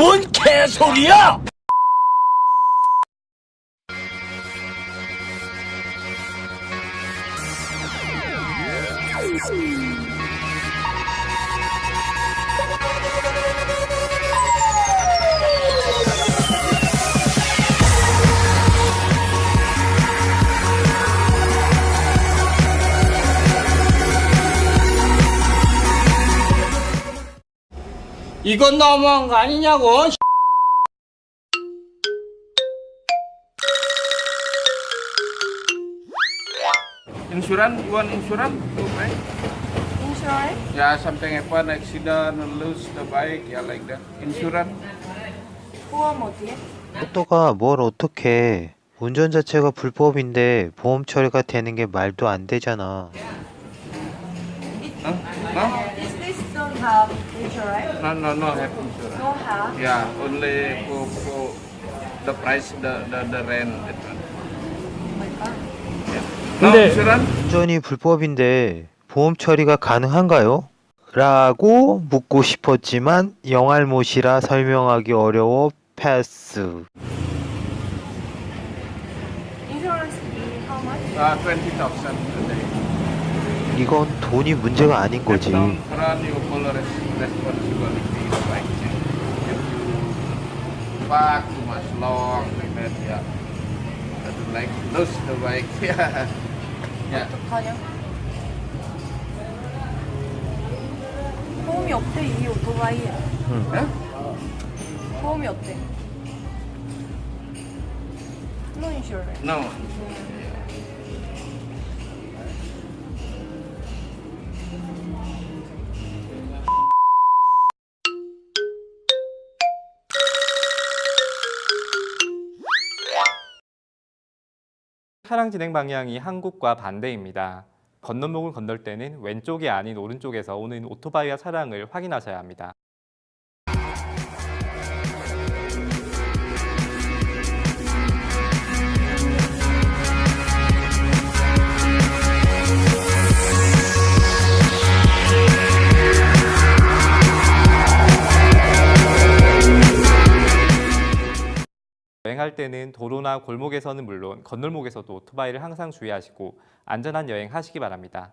뭔 개소리야! 이건 너무한 거 아니냐고? Insurance, you want insurance? to pay? Insurance? Yeah, something happen, accident, lose the bike, yeah, like that. Insurance? 보험 어디에? 또가 뭘 어떻게 운전 자체가 불법인데 보험 처리가 되는 게 말도 안 되잖아. No? No? Is this don't have insurance? No, no, no have insurance. Don't have? Yeah, only for, for the price, the, the, the rent. Oh god. No 근데- insurance? 운전이 불법인데 보험 처리가 가능한가요? 라고 묻고 싶었지만 영알못이라 설명하기 어려워 패스. Insurance is how much? Uh, 20,000 a day. 이건 돈이 문제가 아닌 거지. From front, you follow res- responsibility, the bike check. If you park too much long, like that, yeah. I don't like lose the bike, yeah. Yeah. 어떡하냐? 보험이 없대 이 오토바이에. Huh? 보험이 없대. No insurance. No. 차량 진행 방향이 한국과 반대입니다. 건너목을 건널 때는 왼쪽이 아닌 오른쪽에서 오는 오토바이와 차량을 확인하셔야 합니다. 여행할 때는 도로나 골목에서는 물론 건널목에서도 오토바이를 항상 주의하시고 안전한 여행 하시기 바랍니다.